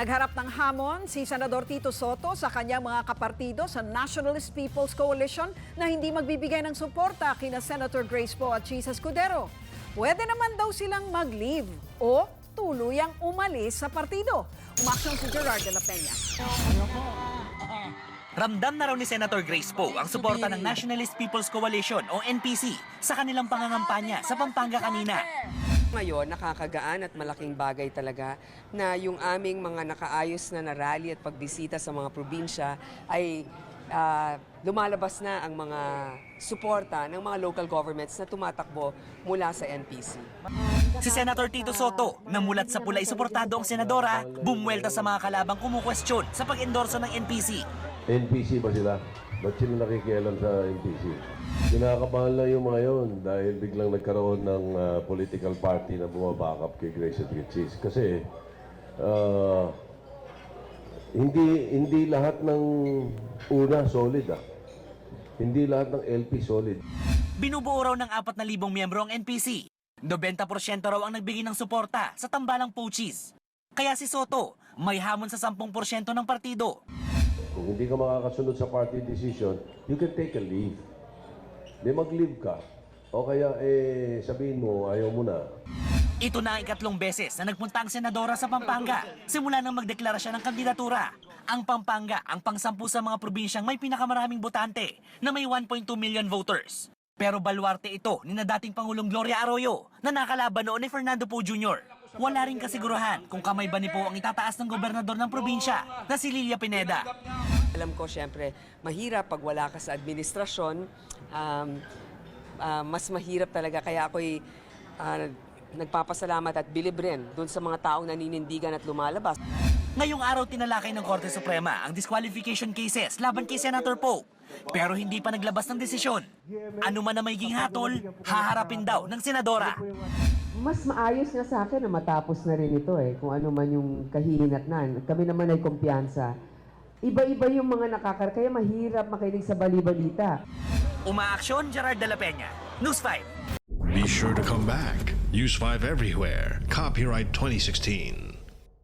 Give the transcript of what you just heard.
Nagharap ng hamon si Senador Tito Soto sa kanyang mga kapartido sa Nationalist People's Coalition na hindi magbibigay ng suporta kina Senator Grace Poe at Chisa Escudero. Pwede naman daw silang mag-leave o tuluyang umalis sa partido. Umaksyon si Gerard de la Peña. Ramdam na raw ni Senator Grace Poe ang suporta ng Nationalist People's Coalition o NPC sa kanilang pangangampanya sa Pampanga kanina. Ngayon, nakakagaan at malaking bagay talaga na yung aming mga nakaayos na narally at pagbisita sa mga probinsya ay ah, lumalabas na ang mga suporta ng mga local governments na tumatakbo mula sa NPC. Si Senator Tito Soto, na mulat sa pulay suportado ang senadora, bumuwelta sa mga kalabang kumukwestiyon sa pag-endorso ng NPC. NPC ba sila? Ba't sila nakikialam sa NPC? Kinakabahan lang yung mga yun dahil biglang nagkaroon ng ah, political party na bumabackup kay Grace at Cheese. Kasi ah, hindi hindi lahat ng una solid ah. Hindi lahat ng LP solid. Binubuo raw ng 4,000 miyembro ang NPC. 90% raw ang nagbigay ng suporta sa tambalang Pochis. Kaya si Soto, may hamon sa 10% ng partido. Kung hindi ka makakasunod sa party decision, you can take a leave. Di mag-leave ka. O kaya eh sabihin mo, ayaw mo na. Ito na ang ikatlong beses na nagpunta ang senadora sa Pampanga simula nang magdeklara siya ng kandidatura. Ang Pampanga ang pangsampu sa mga probinsyang may pinakamaraming botante na may 1.2 million voters. Pero baluarte ito ni na dating Pangulong Gloria Arroyo na nakalaban noon ni Fernando Poe Jr. Wala rin kasigurahan kung kamay ba ni Poe ang itataas ng gobernador ng probinsya na si Lilia Pineda. Alam ko, syempre, mahirap pag wala ka sa administrasyon. Um, ah, mas mahirap talaga. Kaya ako'y ah, nagpapasalamat at bilib rin doon sa mga taong naninindigan at lumalabas. Ngayong araw tinalakay ng Korte Suprema ang disqualification cases laban kay Senator Poe. Pero hindi pa naglabas ng desisyon. Ano man na magiging hatol, haharapin daw ng senadora. Mas maayos nga sa akin na matapos na rin ito eh, kung ano man yung kahihinatnan. Kami naman ay kumpiyansa. Iba-iba yung mga nakakar, kaya mahirap makinig sa bali-balita. Umaaksyon, Gerard de la Peña. News 5. Be sure to come back. Use 5 everywhere. Copyright 2016.